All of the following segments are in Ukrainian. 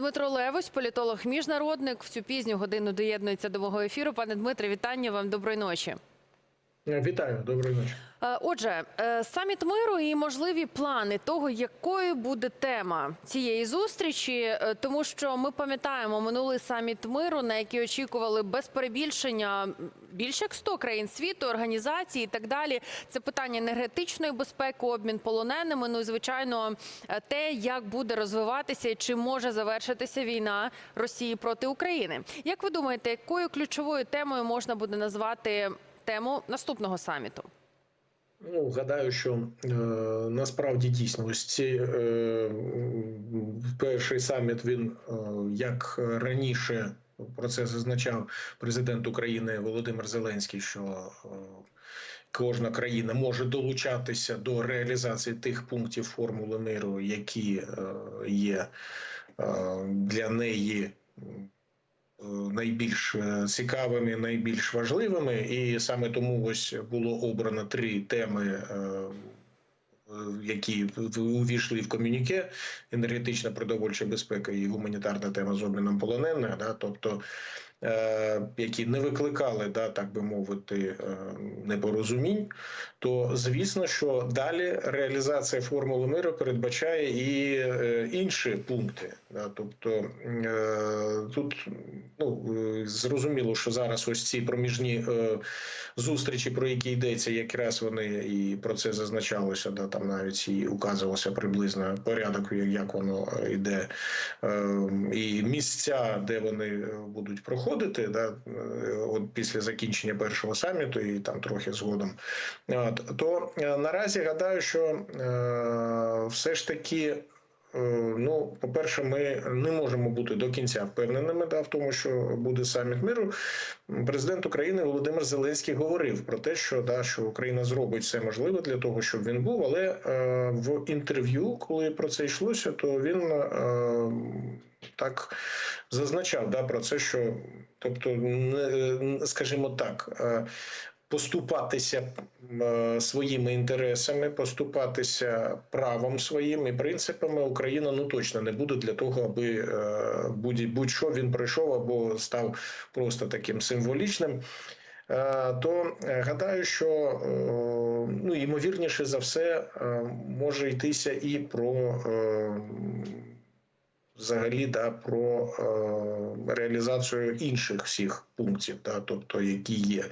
Дмитро Левось, політолог міжнародник. В цю пізню годину доєднується до мого ефіру. Пане Дмитре, вітання вам. Доброї ночі. Вітаю, доброї ночі. Е, Отже, е, саміт миру і можливі плани того, якою буде тема цієї зустрічі, е, тому що ми пам'ятаємо минулий саміт миру, на який очікували без перебільшення більше як 100 країн світу, організацій і так далі. Це питання енергетичної безпеки, обмін полоненими. Ну і звичайно, е, те, як буде розвиватися і чи може завершитися війна Росії проти України. Як ви думаєте, якою ключовою темою можна буде назвати тему наступного саміту? Ну, гадаю, що е, насправді дійсно ось ці е, перший саміт він е, як раніше про це зазначав президент України Володимир Зеленський, що е, кожна країна може долучатися до реалізації тих пунктів формули миру, які е, є е, для неї. Е, Найбільш е, цікавими, найбільш важливими, і саме тому ось було обрано три теми, е, які увійшли в комюніке: енергетична продовольча безпека і гуманітарна тема з обміном полонених. Да, тобто, які не викликали, да, так би мовити, е, непорозумінь. То звісно, що далі реалізація формули миру передбачає і е, інші пункти. Да, тобто е, тут ну е, зрозуміло, що зараз ось ці проміжні е, зустрічі, про які йдеться, якраз вони і про це зазначалося, да там навіть і указувався приблизно порядок, як- воно е, йде, е, і місця, де вони е, будуть проходити, да, е, от після закінчення першого саміту, і там трохи згодом. От, то е, наразі гадаю, що е, все ж таки. Ну, по-перше, ми не можемо бути до кінця впевненими да, в тому, що буде саміт миру. Президент України Володимир Зеленський говорив про те, що да, що Україна зробить все можливе для того, щоб він був. Але е, в інтерв'ю, коли про це йшлося, то він е, так зазначав да, про це, що, тобто, скажімо так. Е, Поступатися е, своїми інтересами, поступатися правом своїм і принципами Україна ну точно не буде для того, аби е, будь- будь-що він пройшов або став просто таким символічним. Е, То е, гадаю, що е, ну ймовірніше за все е, може йтися і про е, взагалі да, про е, реалізацію інших всіх пунктів, да, тобто які є.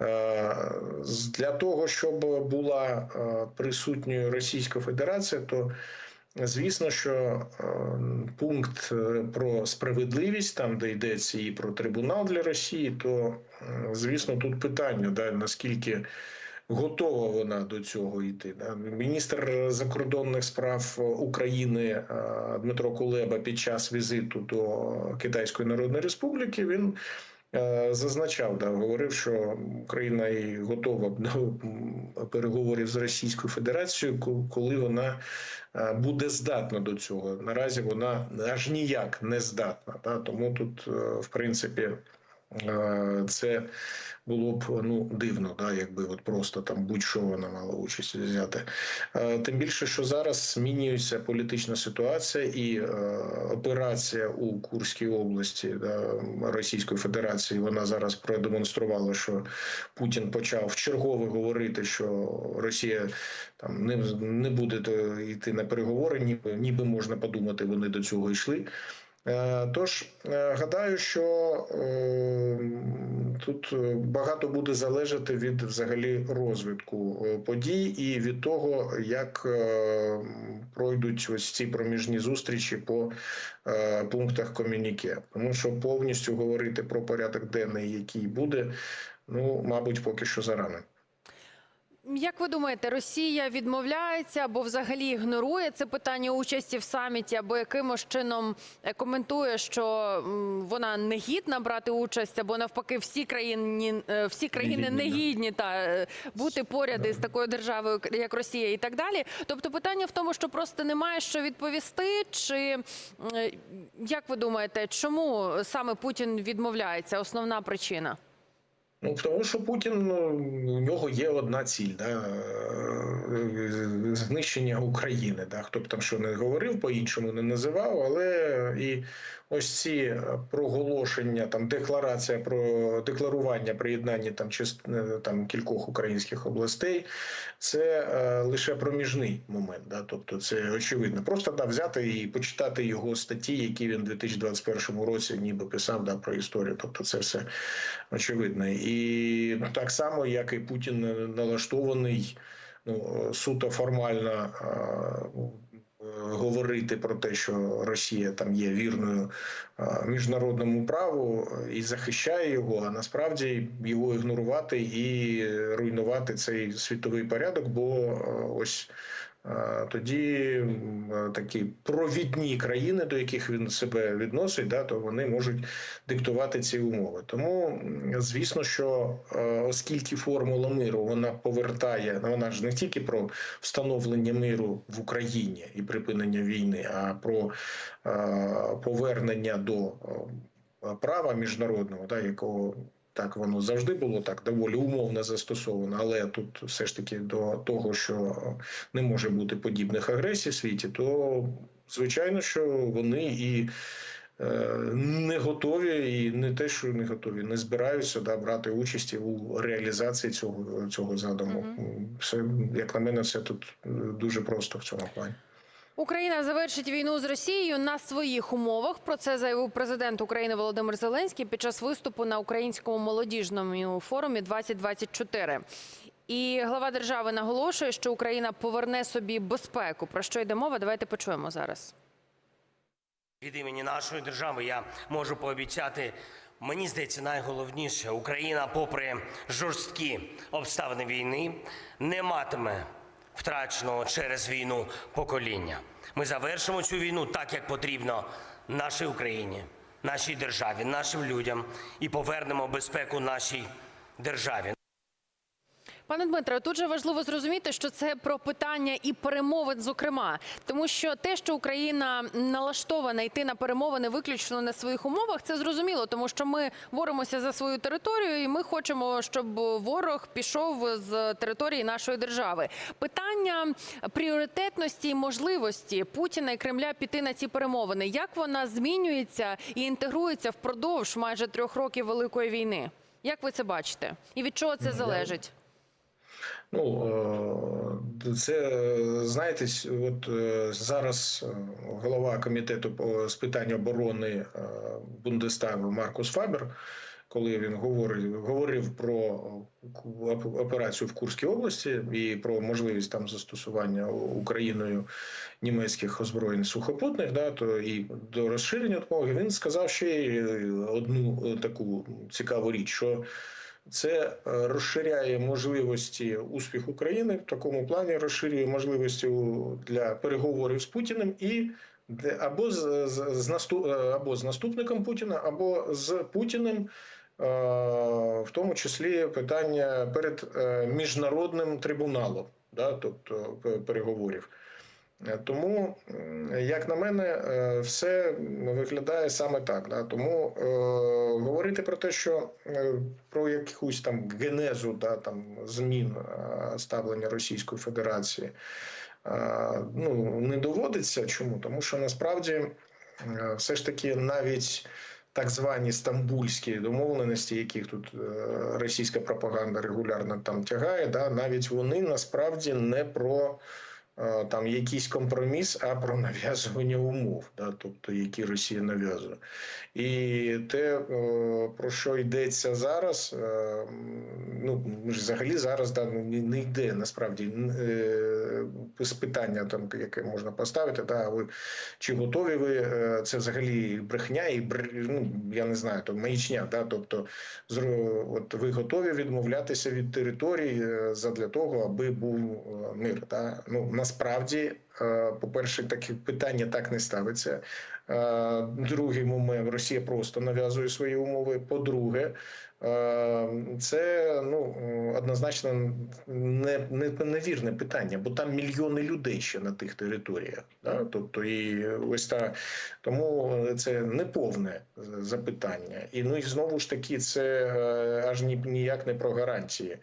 Е, Для того, щоб була е, присутньою Російська Федерація, то звісно, що е, пункт про справедливість, там де йдеться і про трибунал для Росії, то звісно тут питання, да, наскільки готова вона до цього йти. Міністр закордонних справ України е, Дмитро Кулеба під час візиту до Китайської Народної Республіки він е, зазначав, да, говорив, що Україна і готова до переговорів з Російською Федерацією, ко- коли вона е, буде здатна до цього. Наразі вона аж ніяк не здатна. Да, тому тут, в принципі, це було б ну дивно, да, якби от просто там будь-що вона мала участь взяти. Е, Тим більше, що зараз змінюється політична ситуація і е, операція у Курській області да, Російської Федерації. Вона зараз продемонструвала, що Путін почав чергове говорити, що Росія там не, не буде йти на переговори, ніби ніби можна подумати, вони до цього йшли. Е, Тож е, гадаю, що е, тут багато буде залежати від взагалі розвитку подій і від того, як пройдуть ось ці проміжні зустрічі по пунктах комюніке. Тому що повністю говорити про порядок денний, який буде, ну мабуть, поки що зарано. Як ви думаєте, Росія відмовляється або взагалі ігнорує це питання участі в саміті, або якимось чином е, коментує, що вона не гідна брати участь, або навпаки, всі країни е, всі країни не гідні та е, бути поряд із такою державою, як Росія, і так далі. Тобто, питання в тому, що просто немає що відповісти, чи як ви думаєте, чому саме Путін відмовляється? Основна причина? Ну, тому що Путін ну, у нього є одна ціль, да, знищення України. Да. Хто б там що не говорив, по-іншому не називав, але і ось ці е, проголошення, там декларація про декларування приєднання там част, е, там кількох українських областей, це е, лише проміжний момент. Да. Тобто, це очевидно. Просто да, взяти і почитати його статті, які він у 2021 році ніби писав да, про історію. Тобто, це все очевидно. І так само, як і Путін налаштований ну, суто формально е, говорити про те, що Росія там є вірною міжнародному праву і захищає його, а насправді його ігнорувати і руйнувати цей світовий порядок, бо ось. Е, Тоді е, такі провідні країни, до яких він себе відносить, да, то вони можуть диктувати ці умови. Тому звісно, що е, оскільки формула миру вона повертає, вона ж не тільки про встановлення миру в Україні і припинення війни, а про повернення до права міжнародного, да, якого так воно завжди було так доволі умовно застосовано, але тут все ж таки до того, що не може бути подібних агресій в світі, то звичайно, що вони і е, не готові, і не те, що не готові, не збираються да, брати участі у реалізації цього, цього задуму. Все, як на мене, все тут е, дуже просто в цьому плані. Україна завершить війну з Росією на своїх умовах. Про це заявив президент України Володимир Зеленський під час виступу на українському молодіжному форумі 2024. І глава держави наголошує, що Україна поверне собі безпеку. Про що йде мова? Давайте почуємо зараз. Від імені нашої держави я можу пообіцяти. Мені здається, найголовніше Україна, попри жорсткі обставини війни, не матиме втраченого через війну покоління. Ми завершимо цю війну так, як потрібно нашій Україні, нашій державі, нашим людям і повернемо безпеку нашій державі. Пане Дмитре, тут же важливо зрозуміти, що це про питання і перемовин, зокрема, тому що те, що Україна налаштована йти на перемовини виключно на своїх умовах, це зрозуміло, тому що ми боремося за свою територію, і ми хочемо, щоб ворог пішов з території нашої держави. Питання пріоритетності і можливості Путіна і Кремля піти на ці перемовини. Як вона змінюється і інтегрується впродовж майже трьох років великої війни? Як ви це бачите? І від чого це залежить? Ну е, це знаєте, от е, зараз е, голова комітету з питань оборони Бундестагу Маркус Фабер, коли він говорив, говорив про операцію в Курській області і про можливість там застосування Україною німецьких озброєнь сухопутних, да, то і до розширення допомоги він сказав ще одну таку цікаву річ, що це е, розширяє можливості успіху України в такому плані, розширює можливості для переговорів з Путіним і або з, з, наступ, е, або з наступником Путіна, або з Путіним, е, в тому числі питання перед міжнародним трибуналом, да, тобто переговорів. Е, Тому, як на мене, е, все виглядає саме так. Да? Тому е, говорити про те, що е, про якусь там генезу да, там, змін е, ставлення Російської Федерації е, ну, не доводиться. Чому? Тому що насправді е, все ж таки навіть. Так звані стамбульські домовленості, яких тут е, російська пропаганда регулярно там тягає, да, навіть вони насправді не про там якийсь компроміс, а про нав'язування умов, да, тобто які Росія нав'язує. І те, е, про що йдеться зараз, е, ну взагалі зараз да, не не йде насправді е, з питання, там яке можна поставити, да, ви чи готові ви е, це взагалі брехня і бр... ну, я не знаю, то маячня, да, тобто от ви готові відмовлятися від території е, задля того, аби був е, мир. Да? Ну насправді, е, по-перше, таке питання так не ставиться. Е, Другий момент Росія просто нав'язує свої умови. По-друге, е, це ну однозначно не, не невірне питання, бо там мільйони людей ще на тих територіях. Да? Тобто, і ось та тому це неповне запитання. І ну і знову ж таки, це аж ні, ніяк не про гарантії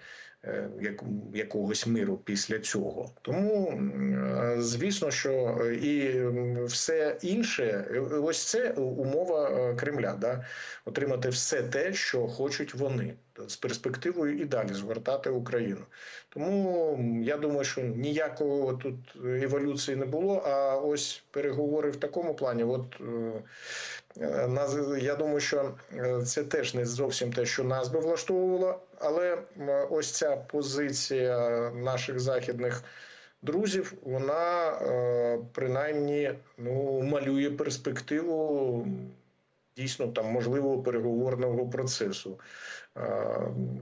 якогось миру після цього. Тому е, звісно, що е, і все інше, е, ось це умова е, Кремля, да? отримати все те, що хочуть вони з перспективою і далі згортати Україну. Тому я думаю, що ніякого тут еволюції не було. А ось переговори в такому плані, от. Е, я думаю, що е, це теж не зовсім те, що нас би влаштовувало, але ось ця позиція наших західних друзів, вона е, принаймні ну малює перспективу дійсно там можливого переговорного процесу,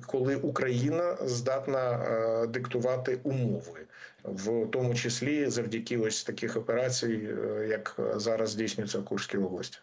коли Україна здатна диктувати умови. В тому числі завдяки ось таких операцій, як зараз здійснюється в Курській області.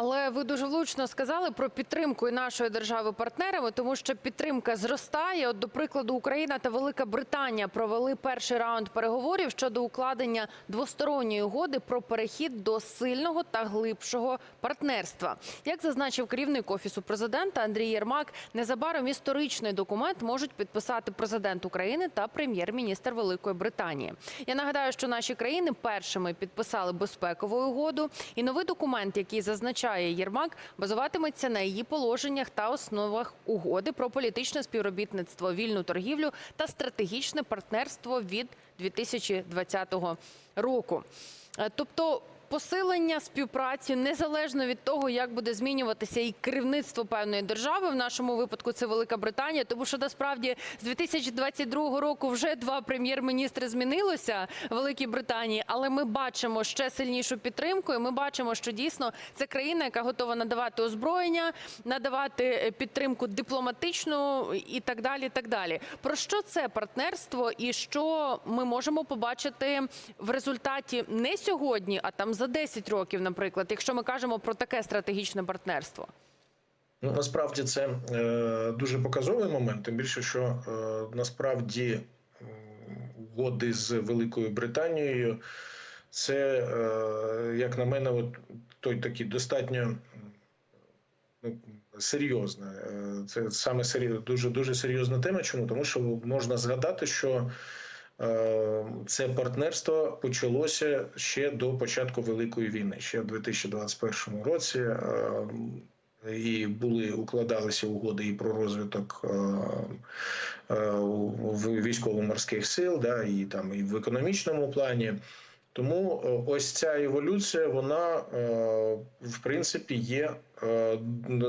Але ви дуже влучно сказали про підтримку і нашої держави партнерами, тому що підтримка зростає. От, до прикладу, Україна та Велика Британія провели перший раунд переговорів щодо укладення двосторонньої угоди про перехід до сильного та глибшого партнерства. Як зазначив керівник офісу президента Андрій Єрмак, незабаром історичний документ можуть підписати президент України та прем'єр-міністр Великої Британії. Я нагадаю, що наші країни першими підписали безпекову угоду, і новий документ, який зазначає Єрмак, базуватиметься на її положеннях та основах угоди про політичне співробітництво, вільну торгівлю та стратегічне партнерство від 2020 року. Е, Тобто. Посилення співпраці незалежно від того, як буде змінюватися і керівництво певної держави. В нашому випадку це Велика Британія, тому що насправді з 2022 року вже два прем'єр-міністри змінилося в Великій Британії, але ми бачимо ще сильнішу підтримку. І ми бачимо, що дійсно це країна, яка готова надавати озброєння, надавати е, підтримку дипломатичну і так далі. Так далі. Про що це партнерство, і що ми можемо побачити в результаті не сьогодні, а там за 10 років, наприклад, якщо ми кажемо про таке стратегічне партнерство. Ну, насправді це е, дуже показовий момент, тим більше, що е, насправді угоди з Великою Британією, це, е, як на мене, от той такий достатньо ну, серйозне. Е, Це саме серйозно, дуже дуже серйозна тема. Чому? Тому що можна згадати, що це партнерство почалося ще до початку Великої війни, ще в 2021 році. Е, і були укладалися угоди і про розвиток е, е, військово-морських сил, да, і там і в економічному плані. Тому е, ось ця еволюція, вона в принципі є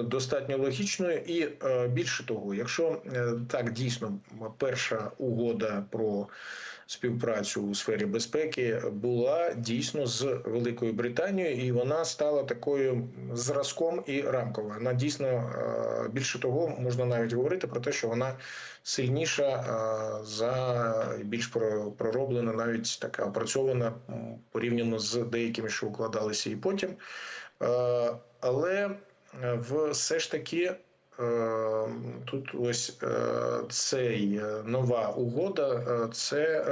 достатньо логічною, і е, більше того, якщо е, так дійсно перша угода про співпрацю у сфері безпеки була дійсно з Великою Британією, і вона стала такою зразком і рамковою. Вона дійсно е, більше того, можна навіть говорити про те, що вона сильніша е, за більш про- пророблена, навіть така опрацьована порівняно з деякими, що укладалися і потім. Е, Але е, все ж таки. е, Тут ось цей нова угода, це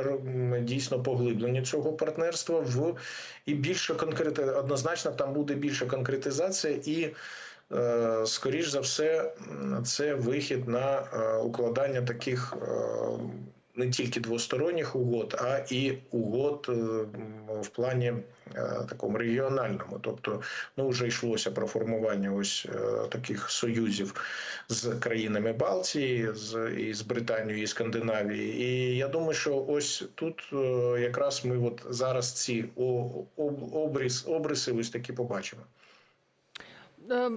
дійсно поглиблення цього партнерства в і більше конкрети однозначно там буде більша конкретизація і. Скоріш за все, це вихід на укладання таких не тільки двосторонніх угод, а і угод в плані такому регіональному. Тобто, ну вже йшлося про формування ось е, таких союзів з країнами Балтії, з і з Британією і Скандинавії. І я думаю, що ось тут е, якраз ми от зараз ці обрис, обриси ось такі побачимо. Е,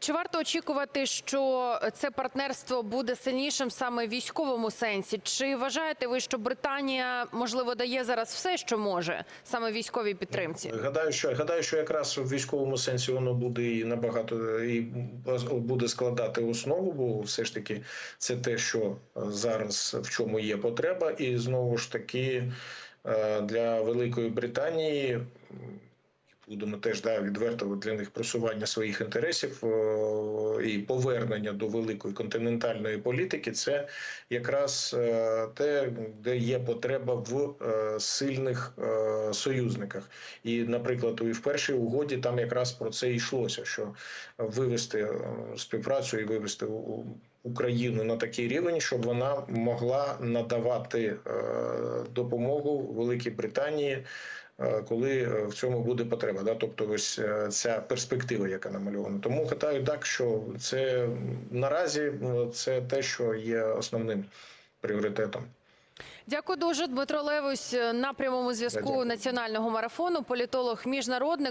Чи варто очікувати, що це партнерство буде сильнішим саме в військовому сенсі? Чи вважаєте ви, що Британія можливо дає зараз все, що може саме військовій підтримці? Гадаю, що гадаю, що якраз в військовому сенсі воно буде і набагато і буде складати основу, бо все ж таки це те, що зараз в чому є потреба, і знову ж таки е, для Великої Британії. Будемо теж да, відверто для них просування своїх інтересів е, і повернення до великої континентальної політики, це якраз е, те, де є потреба в е, сильних союзниках. І, наприклад, і в першій угоді там якраз про це йшлося: що вивести співпрацю і вивести Україну на такий рівень, щоб вона могла надавати допомогу Великій Британії, коли е, в цьому буде потреба. Да? Тобто, ось е, ця перспектива, яка намальована. Тому питаю, так що це наразі е, це те, що є основним пріоритетом. Дякую дуже, Дмитро Левусь на прямому зв'язку національного марафону. Політолог міжнародник.